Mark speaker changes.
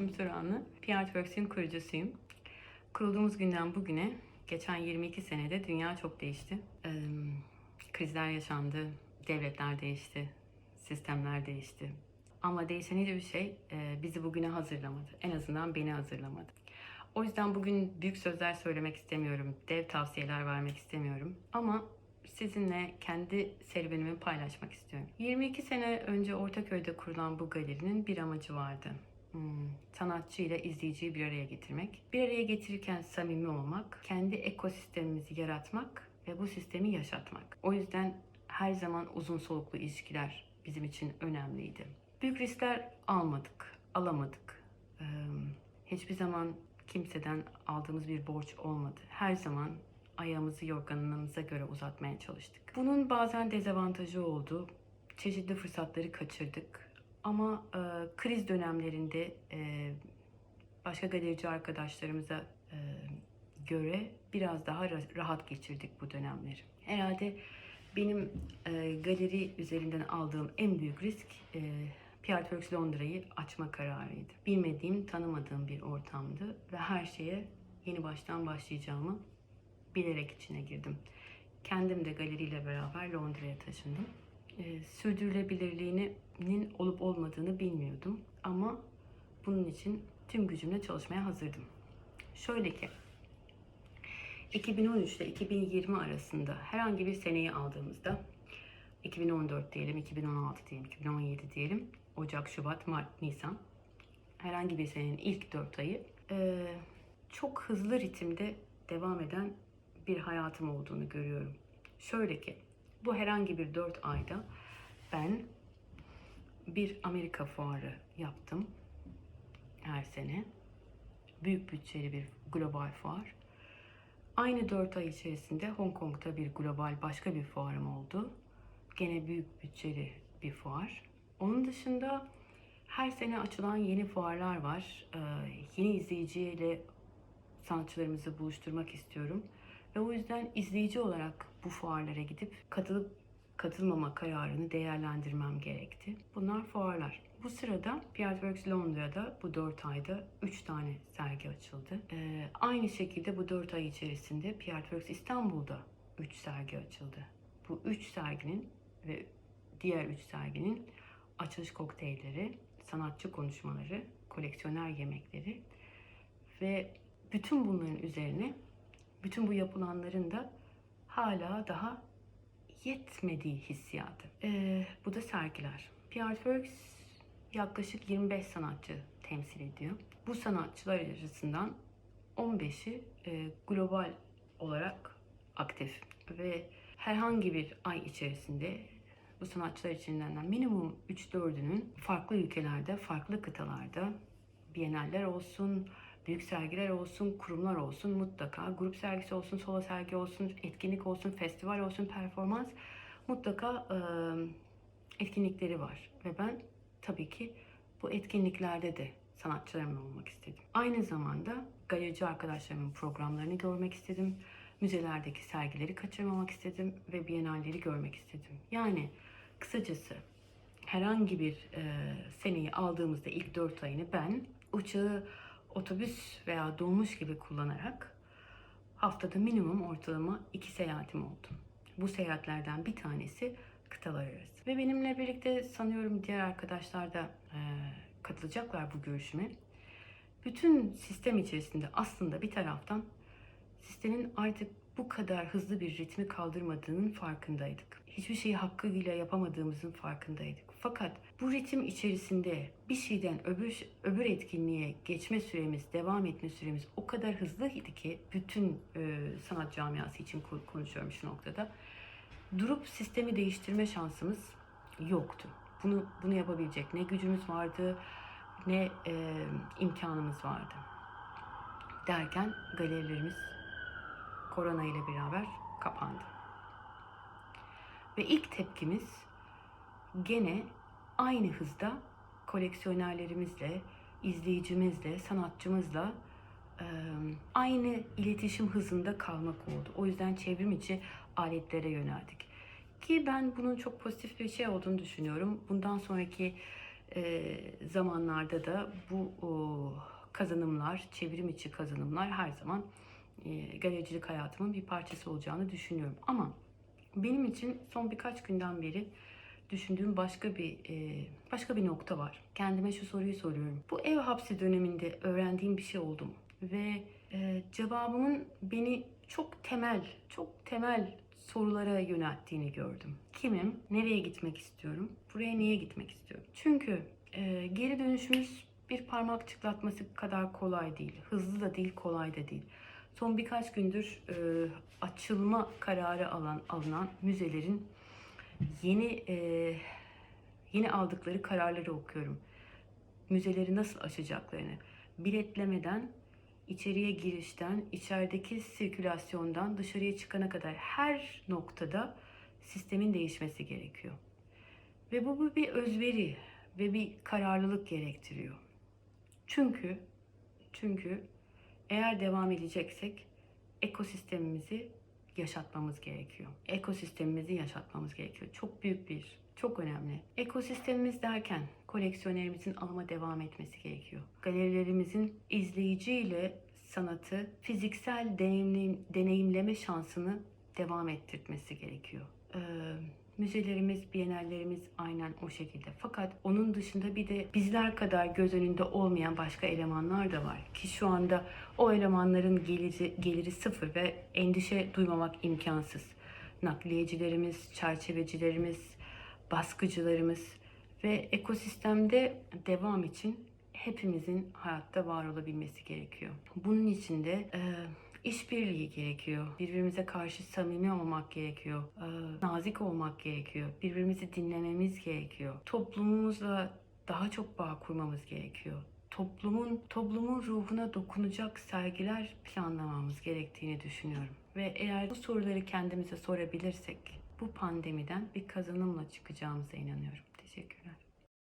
Speaker 1: Yeşim Turanlı. PR Artworks'in kurucusuyum. Kurulduğumuz günden bugüne geçen 22 senede dünya çok değişti. Ee, krizler yaşandı, devletler değişti, sistemler değişti. Ama değişen hiçbir şey e, bizi bugüne hazırlamadı. En azından beni hazırlamadı. O yüzden bugün büyük sözler söylemek istemiyorum, dev tavsiyeler vermek istemiyorum. Ama sizinle kendi serüvenimi paylaşmak istiyorum. 22 sene önce Ortaköy'de kurulan bu galerinin bir amacı vardı. Hmm, sanatçı ile izleyiciyi bir araya getirmek. Bir araya getirirken samimi olmak, kendi ekosistemimizi yaratmak ve bu sistemi yaşatmak. O yüzden her zaman uzun soluklu ilişkiler bizim için önemliydi. Büyük riskler almadık, alamadık. Ee, hiçbir zaman kimseden aldığımız bir borç olmadı. Her zaman ayağımızı yorganımıza göre uzatmaya çalıştık. Bunun bazen dezavantajı oldu. Çeşitli fırsatları kaçırdık. Ama e, kriz dönemlerinde e, başka galerici arkadaşlarımıza e, göre biraz daha ra- rahat geçirdik bu dönemleri. Herhalde benim e, galeri üzerinden aldığım en büyük risk e, Turks Londra'yı açma kararıydı. Bilmediğim, tanımadığım bir ortamdı ve her şeye yeni baştan başlayacağımı bilerek içine girdim. Kendim de galeriyle beraber Londra'ya taşındım. Ee, sürdürülebilirliğinin olup olmadığını bilmiyordum ama bunun için tüm gücümle çalışmaya hazırdım. Şöyle ki 2013 ile 2020 arasında herhangi bir seneyi aldığımızda 2014 diyelim, 2016 diyelim, 2017 diyelim, Ocak, Şubat, Mart, Nisan herhangi bir senenin ilk 4 ayı e, çok hızlı ritimde devam eden bir hayatım olduğunu görüyorum. Şöyle ki bu herhangi bir 4 ayda ben bir Amerika fuarı yaptım her sene. Büyük bütçeli bir global fuar. Aynı 4 ay içerisinde Hong Kong'da bir global başka bir fuarım oldu. Gene büyük bütçeli bir fuar. Onun dışında her sene açılan yeni fuarlar var. Ee, yeni izleyiciyle sanatçılarımızı buluşturmak istiyorum. Ve o yüzden izleyici olarak bu fuarlara gidip katılıp katılmama kararını değerlendirmem gerekti. Bunlar fuarlar. Bu sırada Pierre Works Londra'da bu 4 ayda 3 tane sergi açıldı. Ee, aynı şekilde bu 4 ay içerisinde Pierre Works İstanbul'da 3 sergi açıldı. Bu 3 serginin ve diğer 3 serginin açılış kokteylleri, sanatçı konuşmaları, koleksiyoner yemekleri ve bütün bunların üzerine bütün bu yapılanların da hala daha yetmediği hissiyatı. Ee, bu da sergiler. PR Works yaklaşık 25 sanatçı temsil ediyor. Bu sanatçılar arasından 15'i e, global olarak aktif ve herhangi bir ay içerisinde bu sanatçılar içinden minimum 3-4'ünün farklı ülkelerde, farklı kıtalarda biyenaller olsun, büyük sergiler olsun, kurumlar olsun mutlaka, grup sergisi olsun, solo sergi olsun, etkinlik olsun, festival olsun, performans mutlaka e, etkinlikleri var. Ve ben tabii ki bu etkinliklerde de sanatçılarımla olmak istedim. Aynı zamanda galerici arkadaşlarımın programlarını görmek istedim. Müzelerdeki sergileri kaçırmamak istedim ve bienalleri görmek istedim. Yani kısacası herhangi bir e, seneyi aldığımızda ilk 4 ayını ben uçağı otobüs veya dolmuş gibi kullanarak haftada minimum ortalama 2 seyahatim oldu. Bu seyahatlerden bir tanesi kıtalar arası. Ve benimle birlikte sanıyorum diğer arkadaşlar da e, katılacaklar bu görüşüme. Bütün sistem içerisinde aslında bir taraftan sistemin artık bu kadar hızlı bir ritmi kaldırmadığının farkındaydık. Hiçbir şeyi hakkıyla yapamadığımızın farkındaydık. Fakat bu ritim içerisinde bir şeyden öbür öbür etkinliğe geçme süremiz, devam etme süremiz o kadar hızlıydı ki bütün e, sanat camiası için konuşuyorum şu noktada. Durup sistemi değiştirme şansımız yoktu. Bunu bunu yapabilecek ne gücümüz vardı, ne e, imkanımız vardı. Derken galerilerimiz korona ile beraber kapandı. Ve ilk tepkimiz gene aynı hızda koleksiyonerlerimizle, izleyicimizle, sanatçımızla aynı iletişim hızında kalmak oldu. O yüzden çevrim içi aletlere yöneldik. Ki ben bunun çok pozitif bir şey olduğunu düşünüyorum. Bundan sonraki zamanlarda da bu kazanımlar, çevrim içi kazanımlar her zaman e, galericilik hayatımın bir parçası olacağını düşünüyorum. Ama benim için son birkaç günden beri düşündüğüm başka bir e, başka bir nokta var. Kendime şu soruyu soruyorum. Bu ev hapsi döneminde öğrendiğim bir şey oldu mu? Ve e, cevabımın beni çok temel, çok temel sorulara yönelttiğini gördüm. Kimim? Nereye gitmek istiyorum? Buraya niye gitmek istiyorum? Çünkü e, geri dönüşümüz bir parmak çıtlatması kadar kolay değil. Hızlı da değil, kolay da değil. Son birkaç gündür e, açılma kararı alan alınan müzelerin yeni e, yeni aldıkları kararları okuyorum. Müzeleri nasıl açacaklarını, biletlemeden içeriye girişten, içerideki sirkülasyondan dışarıya çıkana kadar her noktada sistemin değişmesi gerekiyor. Ve bu, bir özveri ve bir kararlılık gerektiriyor. Çünkü çünkü eğer devam edeceksek ekosistemimizi yaşatmamız gerekiyor. Ekosistemimizi yaşatmamız gerekiyor. Çok büyük bir, çok önemli. Ekosistemimiz derken koleksiyonerimizin alıma devam etmesi gerekiyor. Galerilerimizin izleyiciyle sanatı fiziksel deneyimlem- deneyimleme şansını devam ettirmesi gerekiyor. Ee, müzelerimiz, bienallerimiz aynen o şekilde. Fakat onun dışında bir de bizler kadar göz önünde olmayan başka elemanlar da var. Ki şu anda o elemanların geliri, geliri sıfır ve endişe duymamak imkansız. Nakliyecilerimiz, çerçevecilerimiz, baskıcılarımız ve ekosistemde devam için hepimizin hayatta var olabilmesi gerekiyor. Bunun için de e, işbirliği gerekiyor. Birbirimize karşı samimi olmak gerekiyor. E, nazik olmak gerekiyor. Birbirimizi dinlememiz gerekiyor. Toplumumuzla daha çok bağ kurmamız gerekiyor. Toplumun toplumun ruhuna dokunacak sergiler planlamamız gerektiğini düşünüyorum. Ve eğer bu soruları kendimize sorabilirsek bu pandemiden bir kazanımla çıkacağımıza inanıyorum. Teşekkürler.